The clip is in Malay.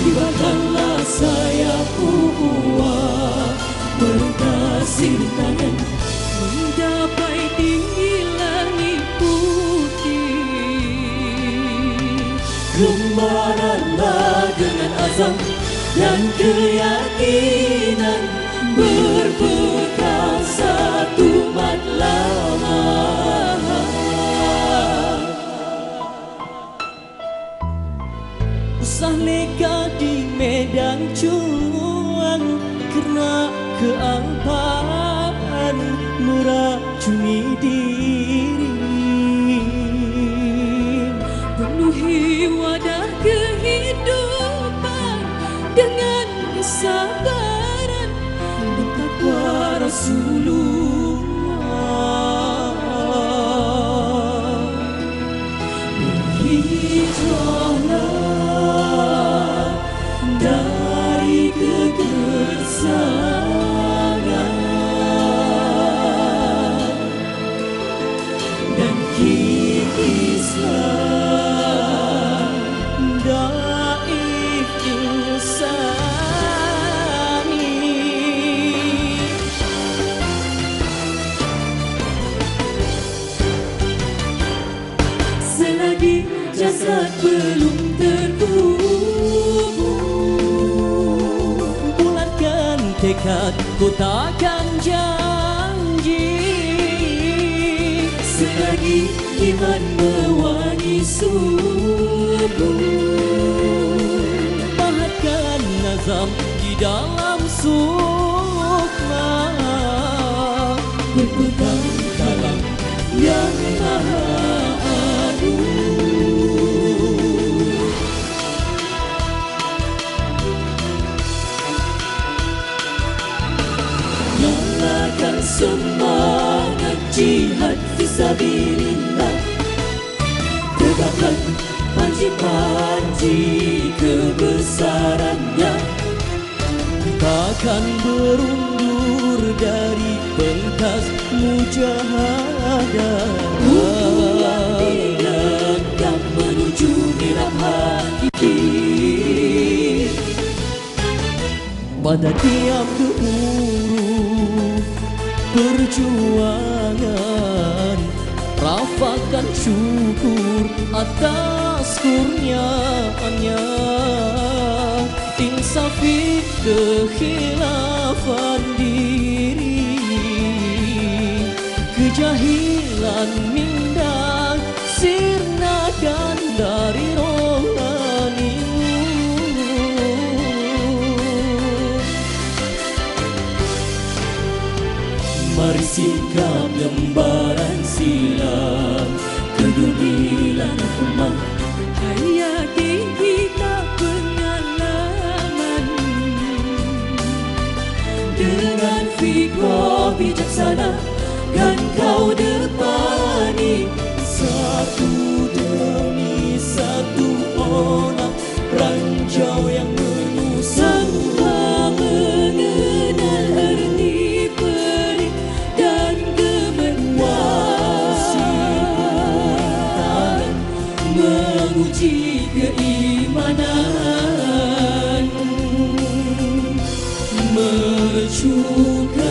Ibadahlah saya kuat Berkasih tangan Menggapai tinggi langit putih. Kembaranlah dengan azam Dan keyakinan. Usah leka di medan cuan Kerana kealpaan meracuni diri Penuhi wadah kehidupan dengan kesabaran dan takwa Rasulullah. Jasad belum terkubur. Bulatkan tekad ku takkan janji Selagi iman mewangi subuh Pahatkan nazam di dalam subuh Nyalakan semangat jihad fisabilillah Tegakkan panji-panji kebesarannya. Takkan berundur dari pentas mujahadah. Pada tiap gemuruh perjuangan Rafakan syukur atas kurniaannya. Insafi kekhilafan diri. Kejahilan minda Mari sikap lembaran silam Kedumilan umat Hayati kita pengalaman. Dengan fikir bijaksana Kan kau depani Satu menguji keimanan Mencuba